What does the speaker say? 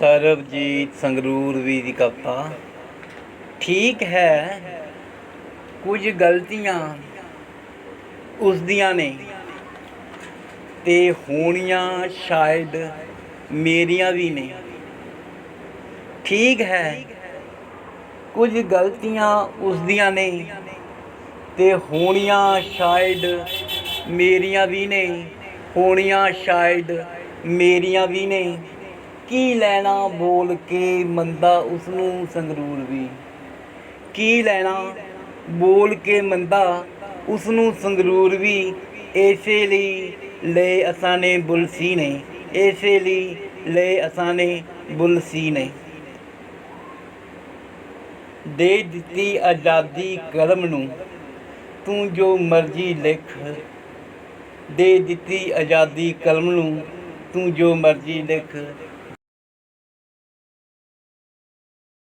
ਸਰਬਜੀਤ ਸੰਗਰੂਰ ਵੀ ਦੀ ਕਵਿਤਾ। ਠੀਕ ਹੈ, ਕੁਝ ਗਲਤੀਆਂ ਉਸ ਦੀਆਂ ਨੇ ਤੇ ਹੋਣੀਆਂ ਸ਼ਾਇਦ ਮੇਰੀਆਂ ਵੀ ਨੇ। ਠੀਕ ਹੈ, ਕੁਝ ਗਲਤੀਆਂ ਉਸ ਦੀਆਂ ਨੇ ਤੇ ਹੋਣੀਆਂ ਸ਼ਾਇਦ ਮੇਰੀਆਂ ਵੀ ਨੇ, ਹੋਣੀਆਂ ਸ਼ਾਇਦ ਮੇਰੀਆਂ ਵੀ ਨੇ। ਕੀ ਲੈਣਾ ਬੋਲ ਕੇ ਮੰਦਾ ਉਸ ਨੂੰ ਸੰਗਰੂਰ ਵੀ? ਕੀ ਲੈਣਾ ਬੋਲ ਕੇ ਮੰਦਾ ਉਸ ਨੂੰ ਸੰਗਰੂਰ ਵੀ? ਇਸੇ ਲਈ ਲੈ ਅਸਾਂ ਨੇ ਬੁਲਸੀ ਨੇ ਇਸੇ ਲਈ ਲੈ ਅਸਾਂ ਨੇ ਬੁਲਸੀ ਨੇ ਦੇ ਦਿੱਤੀ ਆਜ਼ਾਦੀ ਕਲਮ ਨੂੰ, ਤੂੰ ਜੋ ਮਰਜ਼ੀ ਲਿਖ। ਦੇ ਦਿੱਤੀ ਆਜ਼ਾਦੀ ਕਲਮ ਨੂੰ, ਤੂੰ ਜੋ ਮਰਜ਼ੀ ਲਿਖ।